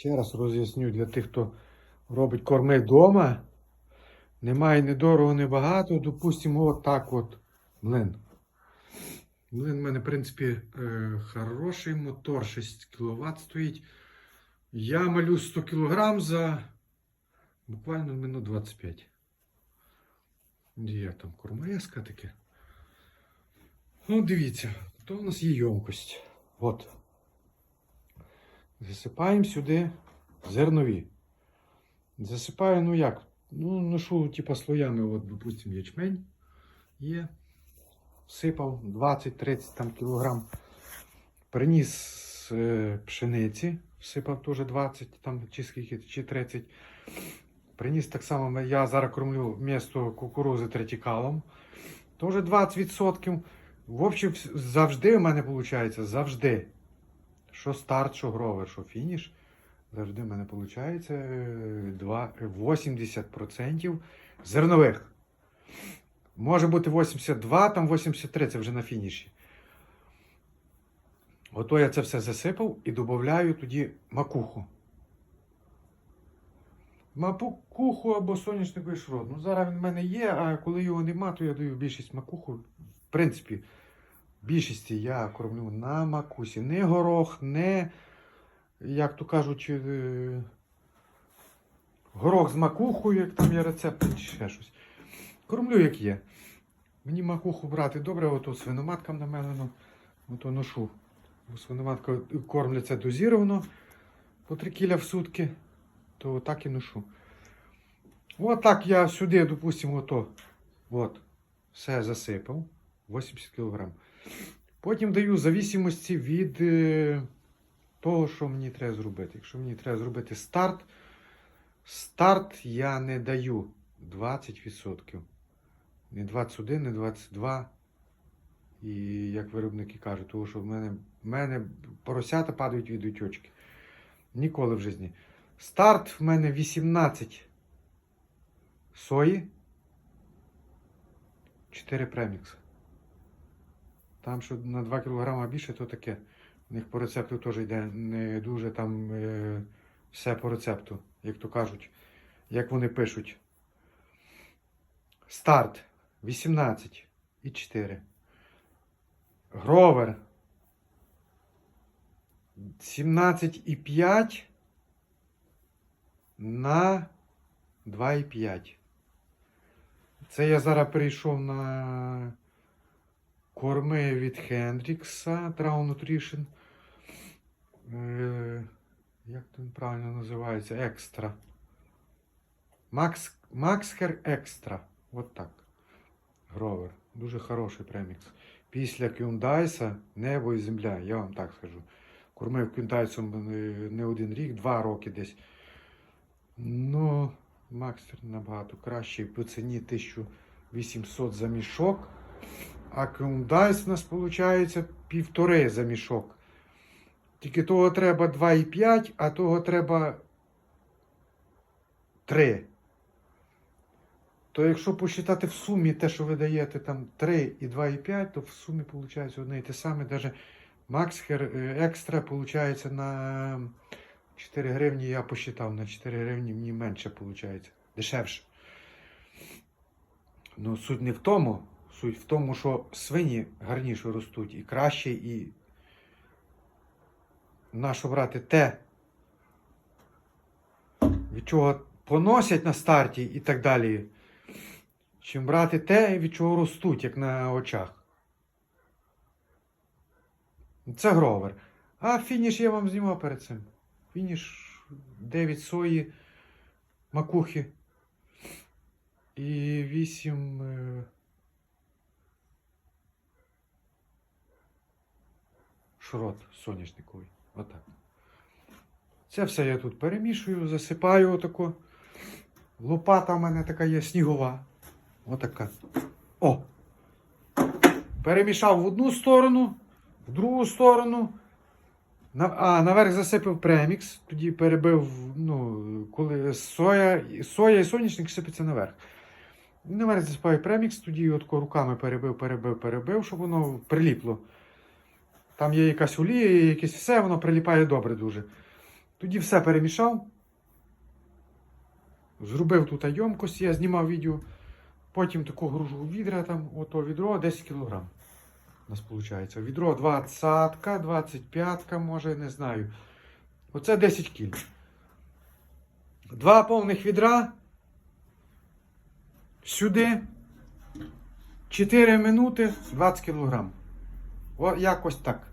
Ще раз роз'ясню для тих, хто робить корми вдома. Немає ні дорого, ні багато. Допустимо, от так от млин. Млин в мене, в принципі, е, хороший мотор, 6 кВт стоїть. Я малю 100 кг за буквально минут 25. Є там кормареска таке. Ну, дивіться, то у нас є ємкость. От. Засипаємо сюди зернові. Засипаю, ну як? Ну, ношу, типа слоями, от, допустим, ячмень є. Всипав 20-30 там кілограм. Приніс е, пшениці, всипав теж 20 там, чи скільки, чи 30. Приніс так само, я зараз кормлю місто кукурузи третікалом. Теж 20%. В общем, завжди в мене виходить, завжди. Що старт, що гровер, що фініш. Завжди в мене виходить 80% зернових. Може бути 82, там 83, це вже на фініші. Ото я це все засипав і додаю тоді макуху. Макуху або соняшниковий шрот. Ну, зараз він в мене є, а коли його нема, то я даю більшість макуху. В принципі, більшості я кормлю на макусі. Не горох, не, як то кажуть, е, горох з макухою, як там є рецепт, чи ще щось. Кормлю, як є. Мені макуху брати добре, ото свиноматкам намелено, ото ношу. Свиноматка кормляться дозіровано по 3 кіля в сутки, то так і ношу. От я сюди, допустимо, ото, от, все засипав, 80 кг. Потім даю зависимості від е, того, що мені треба зробити. Якщо мені треба зробити старт, старт я не даю 20%. Не 21, не 22. І як виробники кажуть, тому що в мене, в мене поросята падають від утечки. Ніколи в житті. Старт в мене 18 сої, 4 премікса. Там, що на 2 кг більше, то таке. У них по рецепту теж йде не дуже там е, все по рецепту, як то кажуть, як вони пишуть. Старт 18 і 4. Гровер 17,5 на 2,5. Це я зараз перейшов на корми від Хендрікса Traum Nutrition. Е, як він правильно називається? Екстра. Макс, Максхер Екстра. От так. Гровер. Дуже хороший премікс. Після Кюндайса небо і земля, я вам так скажу. Кормив Кюндайсом е, не один рік, два роки десь. Ну, Макстер набагато кращий по ціні 1800 за мішок. А Кюндайс у нас виходить півтори за мішок. Тільки того треба 2,5, а того треба 3. То якщо посчитати в сумі те, що ви даєте там 3 і 2,5, то в сумі виходить одне і те саме. Даже Максхер е, екстра виходить на 4 гривні, я посчитав, на 4 гривні мені менше виходить. Дешевше. Ну, суть не в тому. Суть в тому, що свині гарніше ростуть і краще, і нащо брати те, від чого поносять на старті і так далі, чим брати те, від чого ростуть, як на очах. Це гровер. А фініш я вам знімав перед цим. Фініш 9 сої, макухи і 8. Шрот соняшниковий. Отак. Це все я тут перемішую, засипаю отако. Лопата в мене така є снігова. Отака. О! Перемішав в одну сторону, в другу сторону. А, наверх засипав премікс, тоді перебив, ну, коли соя, соя і соняшник сипеться наверх. Наверх засипаю премікс, тоді отко руками перебив, перебив, перебив, щоб воно приліпло. Там є якась олія, якесь все, воно приліпає добре дуже. Тоді все перемішав. Зробив тут йомкость, я знімав відео. Потім таку гружу відра, там, ото відро 10 кг. У нас виходить. Відро 20, 25, може, не знаю. Оце 10 кг. Два повних відра. Сюди. 4 минути 20 кг. О, якось так.